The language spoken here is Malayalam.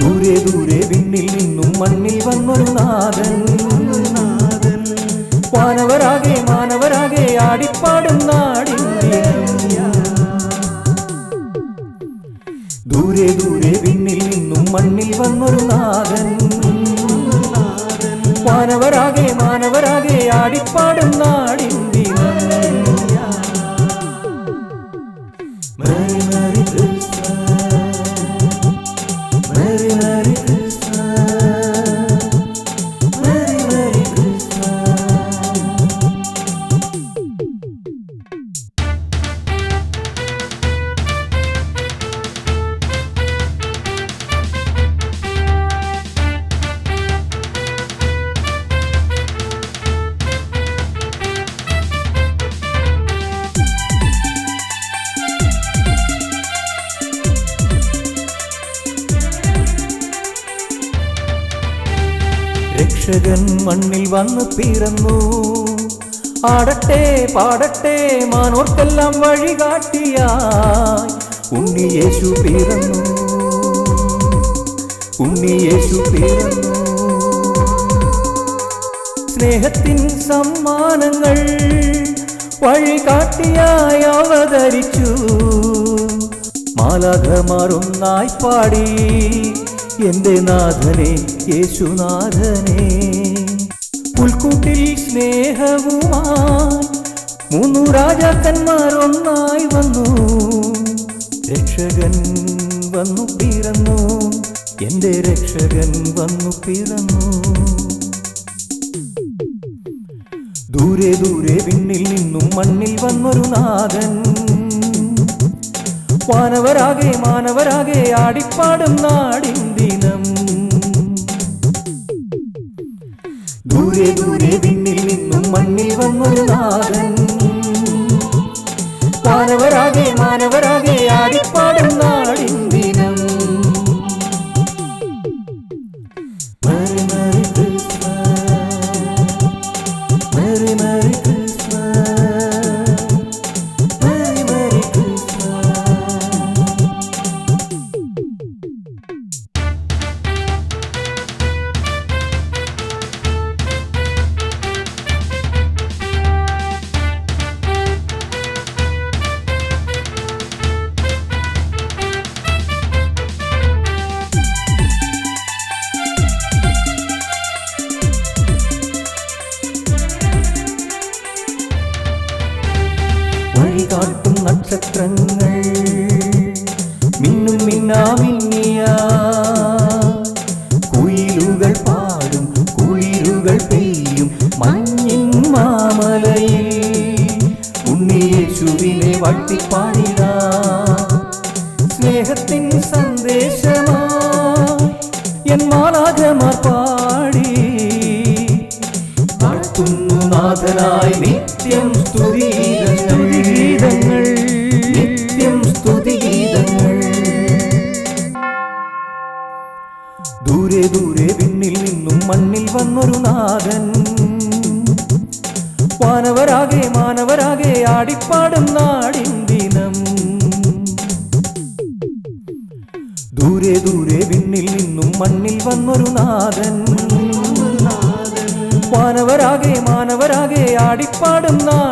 ദൂരെ ദൂരെ വിണ്ണിൽ നിന്നും മണ്ണിൽ വന്നൊരു നാഥൻ. വാനവരാകെ മാനവരാകെ ആടിപ്പാടും നാടിന്റെ ദൂരെ ദൂരെ വിണ്ണിൽ നിന്നും മണ്ണിൽ വന്നൊരു നാഥൻ. വാനവരാകെ മാനവരാകെ ആടിപ്പാടും നാടിന്റെ രക്ഷകൻ മണ്ണിൽ വന്ന് പിറന്നു. ആടട്ടെ പാടട്ടെ മാനോർക്കെല്ലാം വഴികാട്ടിയായി. ഉണ്ണിയേശു പിറന്നു. ഉണ്ണി യേശു പിറന്നു. സ്നേഹത്തിൻ സമ്മാനങ്ങൾ വഴികാട്ടിയായി അവതരിച്ചു. മാലാഖമാരൊന്നായി പാടി എന്റെ നാഥനെ യേശുനാഥനെ. പുൽക്കൂട്ടിൽ സ്നേഹവുമായി മൂന്നു രാജാക്കന്മാരൊന്നായി വന്നു. രക്ഷകൻ വന്നു പിറന്നു. എന്റെ രക്ഷകൻ വന്നു പിറന്നു. ദൂരെ ദൂരെ പിന്നിൽ നിന്നും മണ്ണിൽ വന്നൊരു നാഥൻ. വാനവരാകെ മാനവരാകെ ആടിപ്പാടും നാടിൻ ദിനം. ദൂരെ ദൂരെ വിണ്ണിൽ നിന്നും മണ്ണിൽ വന്നൊരു നാടൻ വാനവരാകെ മാനവരാകെ ആടിപ്പാടും നാടിൻ നക്ഷത്രങ്ങൾ. മിന്നും മിന്നാമിന്നിയ കുയിലുകൾ പാടും കുളിരുകൾ പെയ്യും മഞ്ഞിൻ മാമലയിൽ. ഉണ്ണിയേശുവിനെ വട്ടിപ്പാടിട. സ്നേഹത്തിൻ സന്ദേശമാ. എൻ മാലാഖമാർ പാടി. വാഴ്ത്തുന്നു നാഥനായി നിത്യം സ്തുതിഗീതങ്ങൾ മണ്ണിൽ വന്നൊരു നാഥൻ. വാനവരാകെ മാനവരാകെ ആടിപ്പാടും നാടിൻ ദിനം. ദൂരെ ദൂരെ വിണ്ണിൽ നിന്നും മണ്ണിൽ വന്നൊരു നാഥൻ. വാനവരാകെ മാനവരാകെ ആടിപ്പാടും നാടിൻ